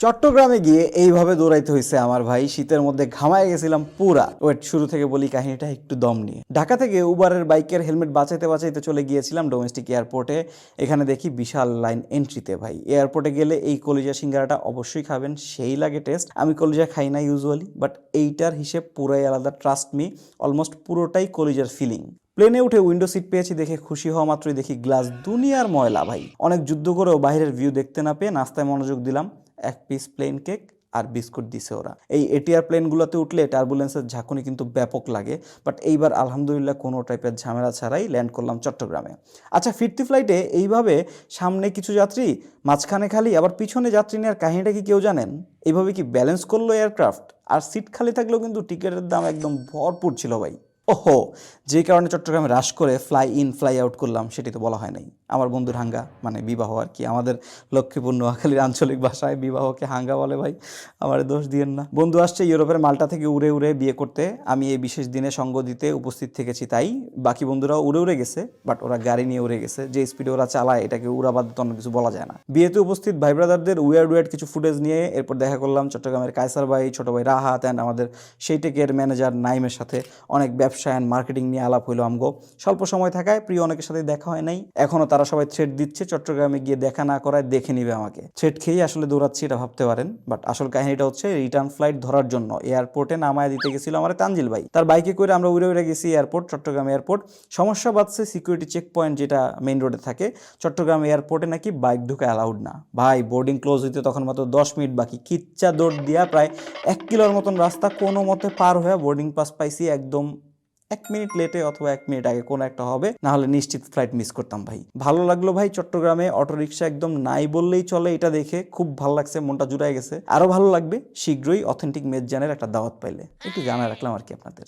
চট্টগ্রামে গিয়ে এইভাবে দৌড়াইতে হয়েছে আমার ভাই। শীতের মধ্যে ঘামায় গেছিলাম পুরা। ওয়েট, শুরু থেকে বলি কাহিনীটা একটু দম নিয়ে। ঢাকা থেকে উবারের বাইকের হেলমেট বাঁচাইতে বাঁচাইতে চলে গিয়েছিলাম ডোমেস্টিক এয়ারপোর্টে এখানে দেখি বিশাল লাইন এন্ট্রিতে ভাই। এয়ারপোর্টে গেলে এই কলিজা সিঙ্গারাটা অবশ্যই খাবেন, সেই লাগে টেস্ট আমি কলিজা খাই না ইউজুয়ালি বাট এইটার হিসেব পুরাই আলাদা ট্রাস্ট মি অলমোস্ট পুরোটাই কলিজার ফিলিং প্লেনে উঠে উইন্ডো সিট পেয়েছি দেখে খুশি হওয়া মাত্রই দেখি গ্লাস দুনিয়ার ময়লা ভাই। অনেক যুদ্ধ করেও বাইরের ভিউ দেখতে না পেয়ে নাস্তায় মনোযোগ দিলাম। এক পিস প্লেন কেক আর বিস্কুট দিছে ওরা। এই এটিআর প্লেনগুলোতে উঠলে টার্বুলেন্সের ঝাঁকুনি কিন্তু ব্যাপক লাগে। বাট এইবার আলহামদুলিল্লাহ কোনো টাইপের ঝামেলা ছাড়াই ল্যান্ড করলাম চট্টগ্রামে। আচ্ছা ফিরতি ফ্লাইটে এইভাবে সামনে কিছু যাত্রী, মাঝখানে খালি, আবার পিছনে যাত্রী নেওয়ার কাহিনীটা কি কেউ জানেন? এইভাবে কি ব্যালেন্স করল এয়ারক্রাফট আর সিট খালি থাকলেও কিন্তু টিকিটের দাম একদম ভরপুর ছিল ভাই। ওহো! যে কারণে চট্টগ্রামে রাশ করে ফ্লাই ইন ফ্লাই আউট করলাম, সেটি তো বলা হয় নাই। আমার বন্ধুর হাঙ্গা মানে বিবাহ আর কি। আমাদের লক্ষ্মীপুর নোয়াখালীর আঞ্চলিক ভাষায় বিবাহকে হাঙ্গা বলে ভাই, আমার দোষ দিয়েন না। বন্ধু আসছে ইউরোপের মাল্টা থেকে উড়ে উড়ে বিয়ে করতে। আমি এই বিশেষ দিনে সঙ্গ দিতে উপস্থিত থেকেছি তাই। বাকি বন্ধুরাও উড়ে উড়ে গেছে, বাট ওরা গাড়ি নিয়ে উড়ে গেছে। যে স্পিডে ওরা চালায়, এটাকে উড়াবাদ অন্য কিছু বলা যায় না। বিয়েতে উপস্থিত ভাই ব্রাদারদের উয়ার্ড উয়ার্ড কিছু ফুটেজ নিয়ে এরপর দেখা করলাম চট্টগ্রামের কায়সার ভাই, ছোট ভাই রাহাত অ্যান্ড আমাদের সেই টেকের ম্যানেজার নাইমের সাথে অনেক ব্যবসা অ্যান্ড মার্কেটিং নিয়ে আলাপ হইল আমগো। স্বল্প সময় থাকায় প্রিয় অনেকের সাথে দেখা হয় নাই। এখনও তারা সবাই থ্রেড দিচ্ছে, চট্টগ্রামে গিয়ে দেখা না করায় দেখে নিবে আমাকে। থ্রেড খেয়েই আসলে দৌড়াচ্ছি এটা ভাবতে পারেন বাট আসল কাহিনীটা হচ্ছে রিটার্ন ফ্লাইট ধরার জন্য। এয়ারপোর্টে নামায় দিতে গেছিল আমার তানজিল ভাই। তার বাইকে করে আমরা উড়ে উড়ে গেছি এয়ারপোর্ট চট্টগ্রাম এয়ারপোর্ট সমস্যা বাদছে সিকিউরিটি চেক পয়েন্ট যেটা মেইন রোডে থাকে। চট্টগ্রাম এয়ারপোর্টে নাকি বাইক ঢুকে অ্যালাউড না। ভাই বোর্ডিং ক্লোজ হইতে তখন মাত্র দশ মিনিট বাকি। কিচ্চা দৌড় দিয়া প্রায় এক কিলোর মতন রাস্তা কোনো মতে পার হয়ে বোর্ডিং পাস পাইছি একদম এক মিনিট লেটে অথবা এক মিনিট আগে কোনো একটা হবে না হলে নিশ্চিত ফ্লাইট মিস করতাম ভাই। ভালো লাগল ভাই চট্টগ্রামে অটোরিকশা একদম নাই বললেই চলে এটা দেখে, খুব ভালো লাগছে, মনটা জুড়ায় গেছে। আরও ভালো লাগবে, শীঘ্রই অথেন্টিক মেজ জানের একটা দাওয়াত পাইলে। একটু জানা রাখলাম আর কি আপনাদের।